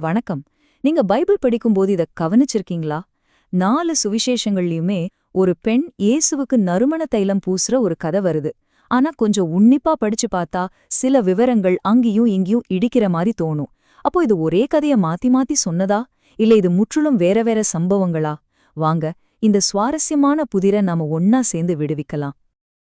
வணக்கம். நீங்க பைபிள் படிக்கும்போது இத கவனிச்சிருக்கீங்களா? நாலு சுவிசேஷங்கள்லயுமே ஒரு பெண் இயேசுவுக்கு நறுமண தைலம் பூசுற ஒரு கதை வருது. ஆனா கொஞ்சம் உன்னிப்பா படிச்சு பார்த்தா சில விவரங்கள் அங்கேயும் இங்கேயும் இடிக்கிற மாதிரி தோணும். அப்போ இது ஒரே கதைய மாத்தி மாத்தி சொன்னதா? இல்ல இது முற்றிலும் வேற வேற சம்பவங்களா? வாங்க இந்த சுவாரஸ்யமான புதிரை நாம ஒன்னா சேர்ந்து விடுவிக்கலாம்.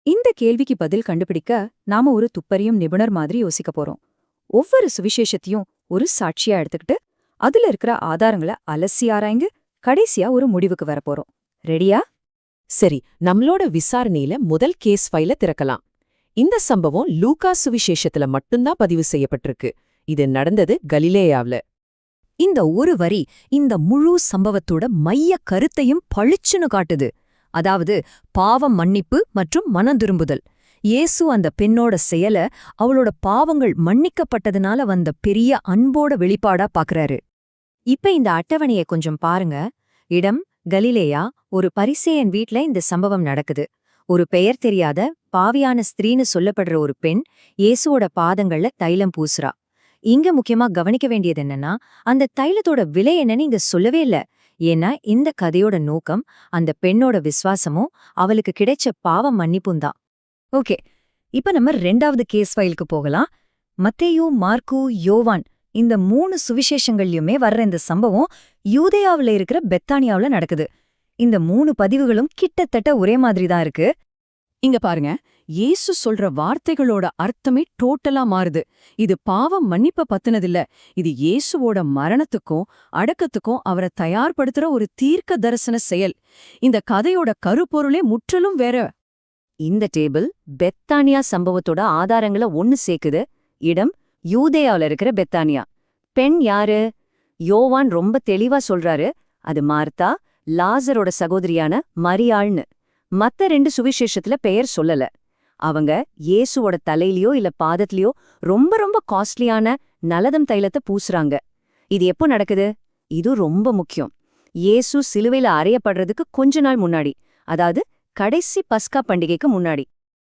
இந்த கேள்விக்கு பதில் கண்டுபிடிக்க நாம ஒரு துப்பறியும் நிபுணர் மாதிரி யோசிக்க போறோம். ஒவ்வொரு சுவிசேஷத்தையும் ஒரு சாட்சியா எடுத்துக்கிட்டு அதுல இருக்கிற ஆதாரங்களை அலசி ஆராய்ந்து கடைசியா ஒரு முடிவுக்கு வரப்போறோம் ரெடியா? சரி நம்மளோட விசாரணையில முதல் கேஸ் ஃபைல திறக்கலாம். இந்த சம்பவம் லூகா சுவிசேஷத்துல மட்டும்தான் பதிவு செய்யப்பட்டிருக்கு. இது நடந்தது கலிலேயாவ்ல. இந்த ஒரு வரி இந்த முழு சம்பவத்தோட மைய கருத்தையும் பளிச்சுன்னு காட்டுது. அதாவது பாவம் மன்னிப்பு மற்றும் மனந்திரும்புதல். இயேசு அந்த பெண்ணோட செயல அவளோட பாவங்கள் மன்னிக்கப்பட்டதுனால வந்த பெரிய அன்போட வெளிப்பாடா பாக்குறாரு. இப்ப இந்த அட்டவணையை கொஞ்சம் பாருங்க. இடம் கலிலேயா ஒரு பரிசேயன் வீட்ல இந்த சம்பவம் நடக்குது. ஒரு பெயர் தெரியாத பாவியான ஸ்திரீன்னு சொல்லப்படுற ஒரு பெண் இயேசுவோட பாதங்கள்ல தைலம் பூசுறா. இங்க முக்கியமா கவனிக்க வேண்டியது என்னன்னா அந்த தைலத்தோட விலை என்னன்னு இங்க சொல்லவே இல்ல. ஏன்னா இந்த கதையோட நோக்கம் அந்த பெண்ணோட விசுவாசமும் அவளுக்கு கிடைச்ச பாவம் மன்னிப்பும் தான். ஓகே இப்ப நம்ம ரெண்டாவது கேஸ் ஃபைலுக்கு போகலாம். மத்தேயு மார்க்கு யோவான் இந்த மூணு சுவிசேஷங்கள்லயுமே வர்ற இந்த சம்பவம் யூதேயாவுல இருக்கிற பெத்தானியாவுல நடக்குது. இந்த மூணு பதிவுகளும் கிட்டத்தட்ட ஒரே மாதிரி தான் இருக்கு. இங்க பாருங்க இயேசு சொல்ற வார்த்தைகளோட அர்த்தமே டோட்டலா மாறுது. இது பாவம் மன்னிப்ப பத்தினதில்ல. இது இயேசுவோட மரணத்துக்கும் அடக்கத்துக்கும் அவரை தயார்படுத்துற ஒரு தீர்க்க தரிசன செயல். இந்த கதையோட கருப்பொருளே முற்றிலும் வேற. இந்த டேபிள் பெத்தானியா சம்பவத்தோட ஆதாரங்களை ஒன்னு சேர்க்குது. இடம் யூதேயாவில் இருக்கிற பெத்தானியா. பெண் யாரு? யோவான் ரொம்ப தெளிவா சொல்றாரு. அது மார்த்தா லாசரோட சகோதரியான மரியாள்னு. மத்த ரெண்டு சுவிசேஷத்துல பெயர் சொல்லல. அவங்க இயேசுவோட தலையிலயோ இல்ல பாதத்திலயோ ரொம்ப ரொம்ப காஸ்ட்லியான நலதம் தைலத்தை பூசுறாங்க. இது எப்போ நடக்குது? இது ரொம்ப முக்கியம். இயேசு சிலுவையில அறையப்படுறதுக்கு கொஞ்ச நாள் முன்னாடி. அதாவது கடைசி பஸ்கா பண்டிகைக்கு முன்னாடி.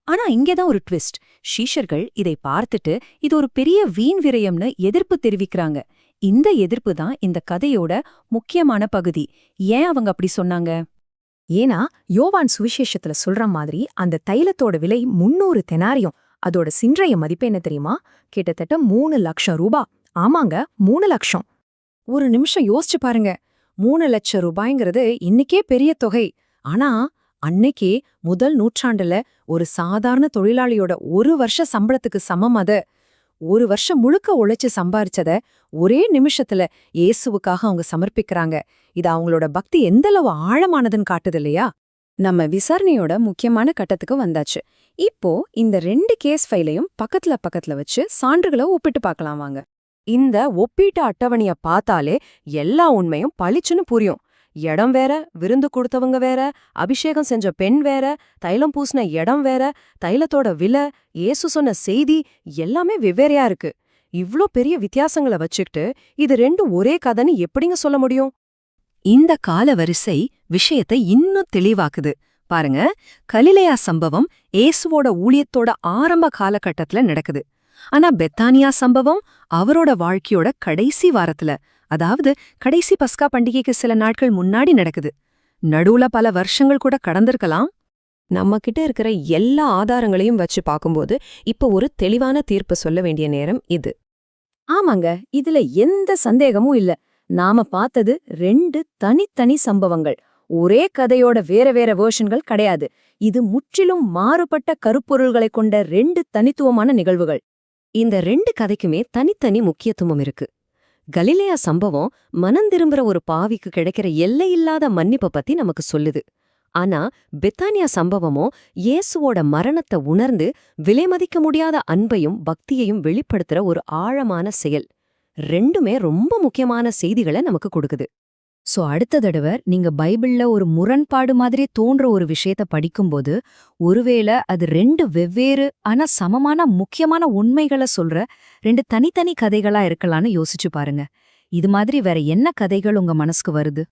ஆனா இங்கேதான் ஒரு ட்விஸ்ட். ஷீஷர்கள் இதை பார்த்துட்டு இது ஒரு பெரிய வீண் விரயம்னு எதிர்ப்பு தெரிவிக்கிறாங்க. இந்த எதிர்ப்பு தான் இந்த கதையோட முக்கியமான பகுதி. ஏன் அவங்க அப்படி சொன்னாங்க? ஏன்னா யோவான் சுவிசேஷத்துல சொல்ற மாதிரி அந்த தைலத்தோட விலை முன்னூறு தெனாரியம். அதோட சின்றைய மதிப்பு என்ன தெரியுமா? கிட்டத்தட்ட மூணு லட்சம் ரூபா. ஆமாங்க மூணு லட்சம். ஒரு நிமிஷம் யோசிச்சு பாருங்க. மூணு லட்சம் ரூபாய்ங்கிறது இன்னைக்கே பெரிய தொகை. ஆனா அன்னைக்கே முதல் நூற்றாண்டுல ஒரு சாதாரண தொழிலாளியோட ஒரு வருஷ சம்பளத்துக்கு சமம் அத. ஒரு வருஷம் முழுக்க உழைச்சு சம்பாரிச்சத ஒரே நிமிஷத்துல இயேசுவுக்காக அவங்க சமர்ப்பிக்கிறாங்க. இது அவங்களோட பக்தி எந்தளவு ஆழமானதுன்னு காட்டுது இல்லையா? நம்ம விசாரணையோட முக்கியமான கட்டத்துக்கு வந்தாச்சு. இப்போ இந்த ரெண்டு கேஸ் ஃபைலையும் பக்கத்துல பக்கத்துல வச்சு சான்றுகளை ஒப்பிட்டு பார்க்கலாம் வாங்க. இந்த ஒப்பீட்டு அட்டவணைய பார்த்தாலே எல்லா உண்மையும் பளிச்சுன்னு புரியும். இடம் வேற விருந்து கொடுத்தவங்க வேற அபிஷேகம் செஞ்ச பெண் வேற தைலம் பூசின இடம் வேற தைலத்தோட விலை ஏசு சொன்ன செய்தி எல்லாமே வெவ்வேறையா இருக்கு. இவ்ளோ பெரிய வித்தியாசங்களை வச்சுக்கிட்டு இது ரெண்டும் ஒரே கதைன்னு எப்படிங்க சொல்ல முடியும்? இந்த காலவரிசை விஷயத்தை இன்னும் தெளிவாக்குது. பாருங்க கலிலையா சம்பவம் ஏசுவோட ஊழியத்தோட ஆரம்ப காலகட்டத்துல நடக்குது. ஆனா பெத்தானியா சம்பவம் அவரோட வாழ்க்கையோட கடைசி வாரத்துல. அதாவது கடைசி பஸ்கா பண்டிகைக்கு சில நாட்கள் முன்னாடி நடக்குது. நடுவுல பல வருஷங்கள் கூட கடந்திருக்கலாம். நம்ம கிட்ட இருக்கிற எல்லா ஆதாரங்களையும் வச்சு பார்க்கும்போது இப்ப ஒரு தெளிவான தீர்ப்பு சொல்ல வேண்டிய நேரம் இது. ஆமாங்க இதுல எந்த சந்தேகமும் இல்ல. நாம பார்த்தது ரெண்டு தனித்தனி சம்பவங்கள். ஒரே கதையோட வேற வேற வேர்ஷன்கள் கிடையாது. இது முற்றிலும் மாறுபட்ட கருப்பொருள்களை கொண்ட ரெண்டு தனித்துவமான நிகழ்வுகள். இந்த ரெண்டு கதைக்குமே தனித்தனி முக்கியத்துவம் இருக்கு. கலிலேயா சம்பவம் மனம் திரும்புற ஒரு பாவிக்கு கிடைக்கிற எல்லையில்லாத மன்னிப்பை பத்தி நமக்கு சொல்லுது. ஆனா பெத்தானியா சம்பவமோ இயேசுவோட மரணத்தை உணர்ந்து விலைமதிக்க முடியாத அன்பையும் பக்தியையும் வெளிப்படுத்துற ஒரு ஆழமான செயல். ரெண்டுமே ரொம்ப முக்கியமான செய்திகளை நமக்கு கொடுக்குது. சோ அடுத்த தடவை நீங்க பைபிள்ல ஒரு முரண்பாடு மாதிரி தோன்ற ஒரு விஷயத்த படிக்கும்போது ஒருவேளை அது ரெண்டு வெவ்வேறு ஆனா சமமான முக்கியமான உண்மைகளை சொல்ற ரெண்டு தனித்தனி கதைகளா இருக்கலாம்னு யோசிச்சு பாருங்க. இது மாதிரி வேற என்ன கதைகள் உங்க மனசுக்கு வருது?